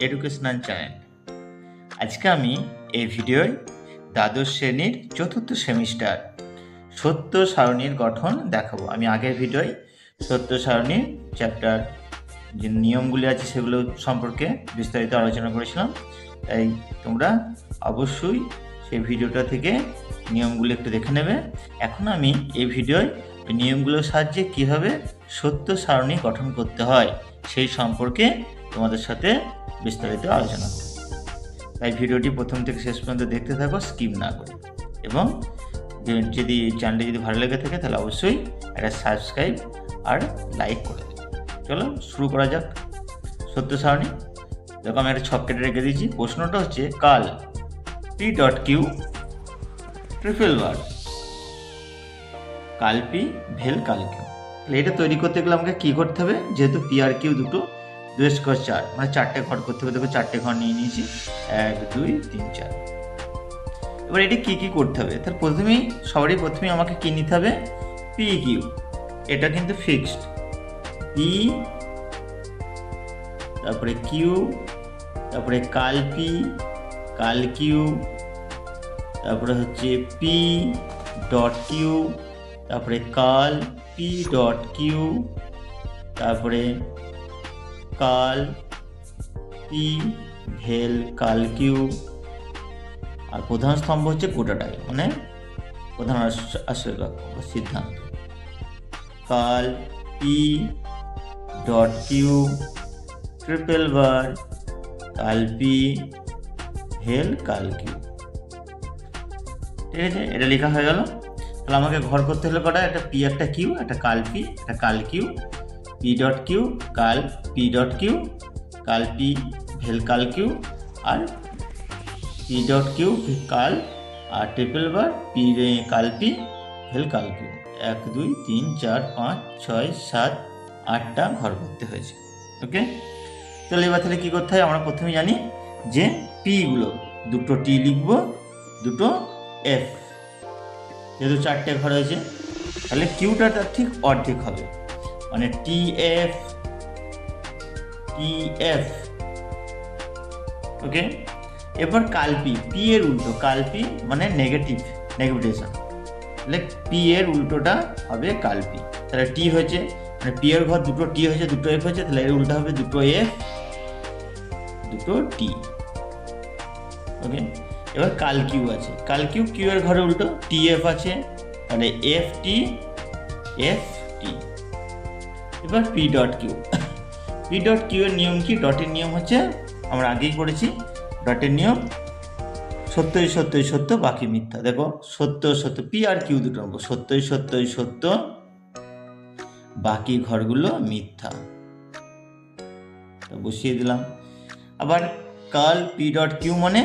Educational channel আজকে আমি এই ভিডিওয় দ্বাদশ শ্রেণির চতুর্থ সেমিস্টার সত্য সারণীর গঠন দেখাবো। আমি আগের ভিডিওয় সত্য সারণীর চ্যাপ্টার যে নিয়মগুলি আছে সেগুলো সম্পর্কে বিস্তারিত আলোচনা করেছিলাম। তাই তোমরা অবশ্যই সেই ভিডিওটা থেকে নিয়মগুলো একটু দেখে নেবে। এখন আমি এই ভিডিওয় নিয়মগুলোর সাহায্যে কীভাবে সত্য সারণী গঠন করতে হয় সেই সম্পর্কে তোমাদের সাথে বিস্তারিত আলোচনা করব। তাই ভিডিওটি প্রথম থেকে শেষ পর্যন্ত দেখতে থাকো স্কিপ না করে। এবং যদি চ্যানেলটি যদি ভালো লেগে থাকে, তাহলে অবশ্যই একটা সাবস্ক্রাইব আর লাইক করে দেবে চলো শুরু করা যাক। সত্য সারণী, দেখো আমি একটা ছক কেটে রেখে দিয়েছি। প্রশ্নটা হচ্ছে, কাল P dot Q triple bar কালপি vel কালকিউ তাহলে এটা তৈরি করতে গেলে আমাকে কী করতে হবে? যেহেতু পি আর কিউ দুটো দুই স্কোয়ার চার। মানে চারটে ঘর করতে হবে। দেখো চারটে ঘর নিয়ে নিয়েছি। এক, দুই, তিন, চার। এবার এটা কী কী করতে হবে? তার প্রথমেই, সবারই প্রথমেই আমাকে কী নিতে হবে? পি কিউ এটা কিন্তু ফিক্সড পি তারপরে কিউ তারপরে কাল পি কাল কিউ তারপরে হচ্ছে পি ডট কিউ তারপরে কাল পি ডট কিউ তারপরে কাল পি ভেল কাল কিউ আর প্রধান স্তম্ভ হচ্ছে গোটাটাই মানে প্রধান আশ্রয় সিদ্ধান্ত। কাল P dot Q, triple bar, কাল পি, ভেল কাল কিউ ঠিক আছে, এটা লেখা হয়ে গেল। তাহলে আমাকে ঘর করতে হলে কটা? একটা পি, একটা কিউ, একটা কাল পি, একটা কাল কিউ পি ডট কিউ কাল পি ডট কিউ কাল পি ভেল কাল কিউ আর পি ডট কিউ কাল আর ট্রিপল বার পি কাল পি ভেল কাল কিউ এক, দুই, তিন, চার, পাঁচ, ছয়, সাত, আটটা ঘর করতে হয়েছে। ওকে তাহলে এবার তাহলে কী করতে হয়? আমরা প্রথমে জানি যে পিগুলো দুটো টি লিখব, দুটো এফ যেহেতু চারটে ঘর হয়েছে, তাহলে কিউটা তার ঠিক অর্ধেক হবে। মানে টি এফ টি এফ ওকে এবার কালপি পি এর উল্টো, কালপি মানে নেগেটিভ নেগেটিভেশন তাহলে পি এর উল্টোটা হবে কালপি। তাহলে টি হয়েছে মানে পি এর ঘর দুটো টি হয়েছে, দুটো এফ হয়েছে, তাহলে এর উল্টো হবে দুটো এফ দুটো টি ওকে এবার কাল কিউ আছে। কাল কিউ কিউ এর ঘরে উল্টো টি এফ আছে মানে এফ টি এফ টি এবার P dot Q P dot Q এর নিয়ম কি? ডটের নিয়ম হচ্ছে আমরা আগেই করেছি ডটের নিয়ম, সত্যই সত্যই, সত্য, বাকি মিথ্যা। দেখো, সত্য সত্য পি আর কিউ দুটো নেব সত্যই সত্যই, সত্য, বাকি ঘরগুলো মিথ্যা। বসিয়ে দিলাম। আবার কাল পি ডট কিউ মানে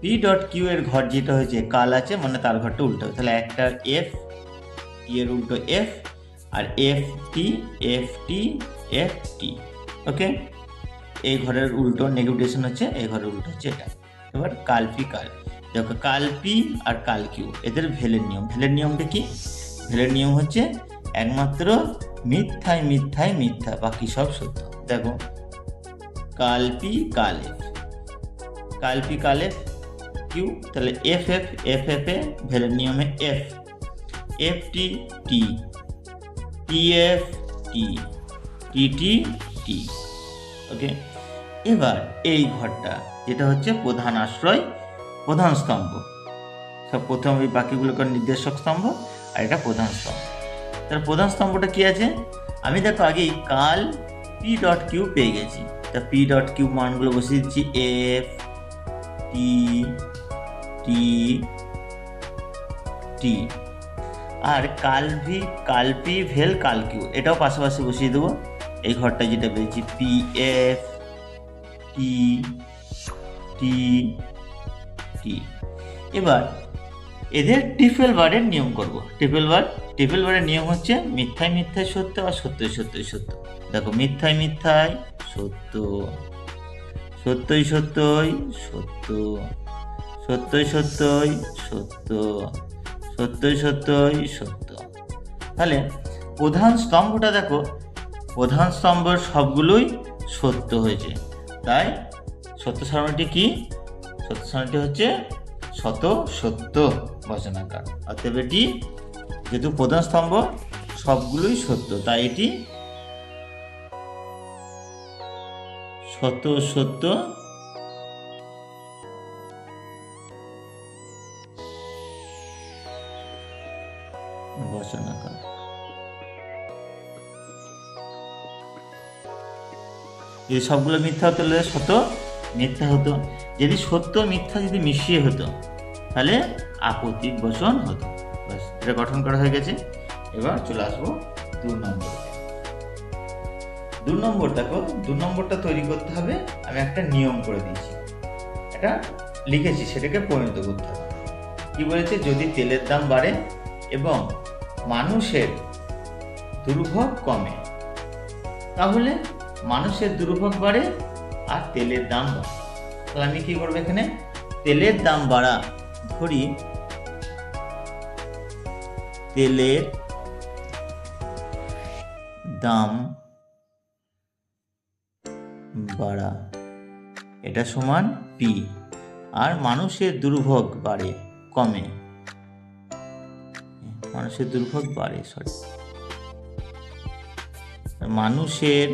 পি ডট কিউ এর ঘর যেটা হয়েছে, কাল আছে মানে তার ঘরটা উল্টো। তাহলে একটা এফ এর উল্টো এফ আর F T F T F T okay এই ঘরের উল্টো নেগেটিভেশন হচ্ছে, এই ঘরের উল্টো হচ্ছে এটা। এবার কাল পি কাল। দেখো, কালপি আর কালকিউ, এদের ভেলের নিয়ম। ভেলের নিয়মটা কি? ভেলের নিয়ম হচ্ছে একমাত্র মিথ্যায় মিথ্যায় মিথ্যা, বাকি সব সত্য। দেখো, কালপি কালে কালপি কালে কিউ, তাহলে এফ এফ এফ এফ এ ভেলের নিয়মে F F T T T F T T T okay এবার এই ঘরটা, যেটা হচ্ছে প্রধান আশ্রয়, প্রধান স্তম্ভ। সব প্রথম ওই বাকিগুলোকে নির্দেশক স্তম্ভ, আর এটা প্রধান স্তম্ভ। তার প্রধান স্তম্ভটা কি আছে? আমি দেখো আগেই কাল পি ডট কিউ পেয়ে গেছি। তা পি ডট কিউ মানগুলো বসিয়ে দিচ্ছি এফ টি টি টি আর কালভি, কালপি, ভেল, কালকিউ, এটাও পাশাপাশি বসিয়ে দেবো। এই ঘরটা যেটা পেয়েছি পি এফ টি টি টি এবার এদের ট্রিপল বারের নিয়ম করব। ট্রিপল বার ট্রিপল বারের নিয়ম হচ্ছে মিথ্যায় মিথ্যায় সত্য আর সত্যই সত্যই সত্য। দেখো, মিথ্যায় মিথ্যায় সত্য, সত্যই সত্যই সত্য, সত্যই সত্যই সত্য। সত্যই সত্যই, সত্য। তাহলে প্রধান স্তম্ভটা দেখো। প্রধান স্তম্ভ সবগুলোই সত্য হয়েছে। তাই সত্য সারণীটি কি? সত্য সারণীটি হচ্ছে শত সত্য বচনাকার। অতএব এটি যেহেতু প্রধান স্তম্ভ, সবগুলোই সত্য। তাই এটি শত সত্য বচনাকার যদি সবগুলো মিথ্যা হতো শত মিথ্যা হতো। যদি সত্য, মিথ্যা যদি মিশিয়ে হতো, তাহলে আপত্তিক বচন হতো। এটা গঠন করা হয়ে গেছে। এবার চলে আসব দু নম্বর। দু নম্বর, দেখো দু নম্বরটা তৈরি করতে হবে। আমি একটা নিয়ম করে দিয়েছি। এটা লিখেছি, সেটাকে পরিণত করতে হবে। কি বলেছে? যদি তেলের দাম বাড়ে এবং মানুষের দুর্ভোগ কমে। তাহলে মানুষের দুর্ভোগ বাড়ে আর তেলের দাম বাড়ে। তাহলে আমি কি করব এখানে? তেলের দাম বাড়া। ধরি তেলের দাম বাড়া। এটা সমান পি আর মানুষের দুর্ভোগ বাড়ে, কমে। মানুষের দুর্ভোগ বাড়ে সরি মানুষের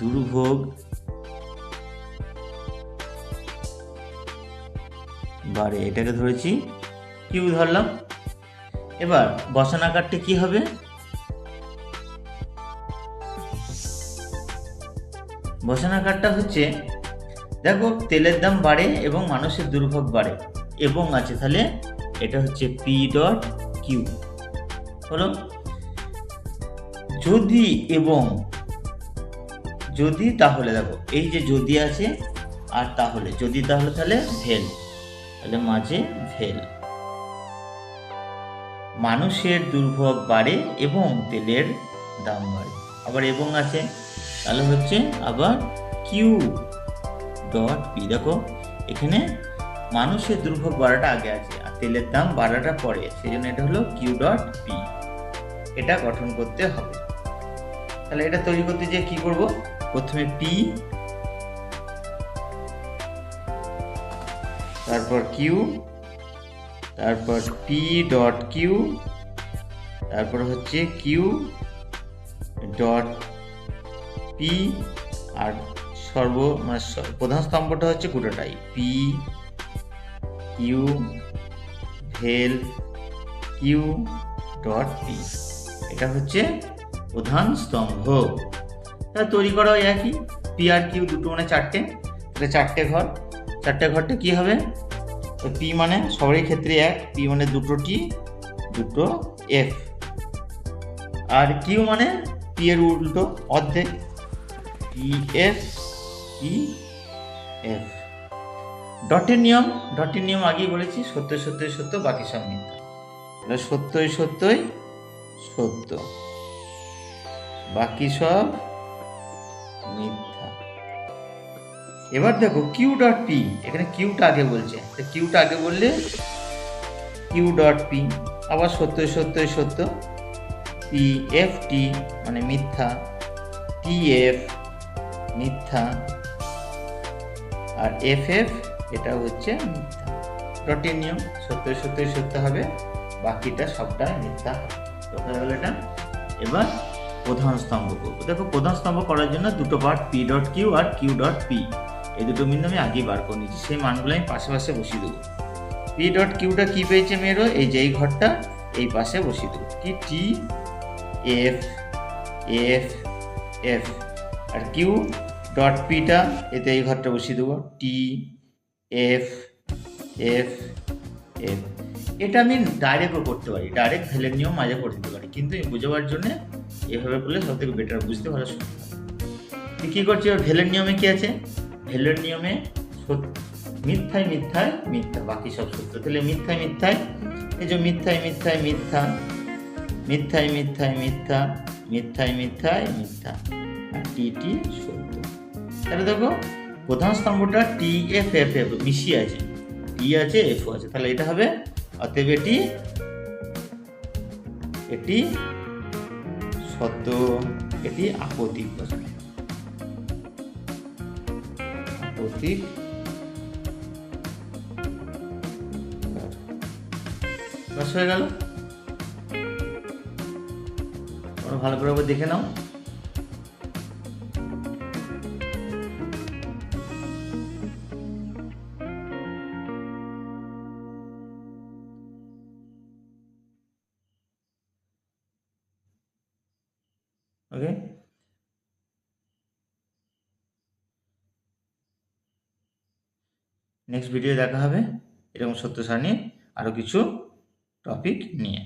দুর্ভোগ বাড়ে, এটাকে ধরেছি কিউ ধরলাম? এবার বসানাকারটি কি হবে? বসানাকারটা হচ্ছে, দেখো, তেলের দাম বাড়ে এবং মানুষের দুর্ভোগ বাড়ে, এবং আছে তাহলে এটা হচ্ছে পি ডট কিউ হলো, যদি এবং, যদি তাহলে দেখো, এই যে যদি আছে, আর তাহলে, যদি তাহলে তাহলে ভেল। তাহলে মাঝে ভেল। মানুষের দুর্ভোগ বাড়ে এবং তেলের দাম বাড়ে। আবার এবং আছে, তাহলে হচ্ছে আবার কিউ ডট পি দেখো, এখানে মানুষের দুর্ভোগ বাড়াটা আগে আছে। তেলের দাম বাড়াটা পরে সেই জন্য এটা হলো কিউ ডট পি এটা গঠন করতে হবে। তাহলে এটা তৈরি করতে যে কি করব? প্রথমে পি তারপর কিউ তারপর পি ডট কিউ তারপর হচ্ছে কিউ ডট পি আর সর্ব মানে প্রধান স্তম্ভটা হচ্ছে গোটাটাই। P Q vel Q dot P. এটা হচ্ছে প্রধান স্তম্ভ। তা তৈরি করা হয় একই। পি আর কিউ দুটো মানে চারটে। তাহলে চারটে ঘর। চারটে ঘরটা কি হবে? পি মানে সবারই ক্ষেত্রে এক। পি মানে দুটো টি দুটো এফ আর কিউ মানে পি এর উল্টো অর্ধেক। পি এফ ই এফ ডটের নিয়ম ডটের নিয়ম আগেই বলেছি সত্য সত্যই, সত্য, বাকি সব মিথ্যা। সত্যই সত্যই, সত্য। বাকি সব মিথ্যা। এবার দেখো কিউ ডট পি এখানে কিউটা আগে বলছে। কিউটা আগে বললে কিউ ডট পি আবার সত্যই সত্যই, সত্য পি এফ টি মানে মিথ্যা টি এফ মিথ্যা, আর এফ এফ এটা হচ্ছে মিথ্যা ডটের নিয়ম, সত্যই সত্যই সত্য হবে, বাকিটা সবটাই মিথ্যা। হবে এটা এবার প্রধান স্তম্ভ করব। দেখো, প্রধান স্তম্ভ করার জন্য দুটো পার্ট পি ডট কিউ আর কিউ ডট পি এই দুটো বিন্দু আমি আগেই বার করে নিয়েছি, সেই মানগুলো আমি পাশে পাশে বসিয়ে দেবো। পি ডট কিউটা কি পেয়েছে মেয়েরও? এই যে এই ঘরটা, এই পাশে বসিয়ে দেবো। কি? টি এফ এফ এফ আর কিউ ডট পিটা এতে এই ঘরটা বসিয়ে দেবো। টি এফ এফ এফ এটা আমি ডাইরেক্টও করতে পারি ডাইরেক্ট ভ্যালের নিয়ম মাঝে করে দিতে পারি, কিন্তু বোঝাবার জন্য এভাবে করলে সব থেকে বেটার বুঝতে ভালো তুই কী করছি এবার ভেলের নিয়মে কী আছে? ভেলের নিয়মে মিথ্যায় মিথ্যায় মিথ্যা, বাকি সব সত্য। তাহলে মিথ্যায় মিথ্যায়, এই যে মিথ্যায় মিথ্যায় মিথ্যা, মিথ্যায় মিথ্যায় মিথ্যা, মিথ্যায় মিথ্যায় মিথ্যা টি টি সত্য। তাহলে দেখো প্রধান স্তম্ভটা টি এফ এফ এফ মিশিয়ে আছে। টি আছে এফ আছে। তাহলে এটা হবে, অতএব এটি এটি সত্য, এটি আপত্তিক বচন প্রতীক বাস হয়ে গেল। ভালো করে দেখে নাও। ওকে নেক্সট ভিডিও দেখা হবে। এরকম সত্য সারণী আরও কিছু টপিক নিয়ে।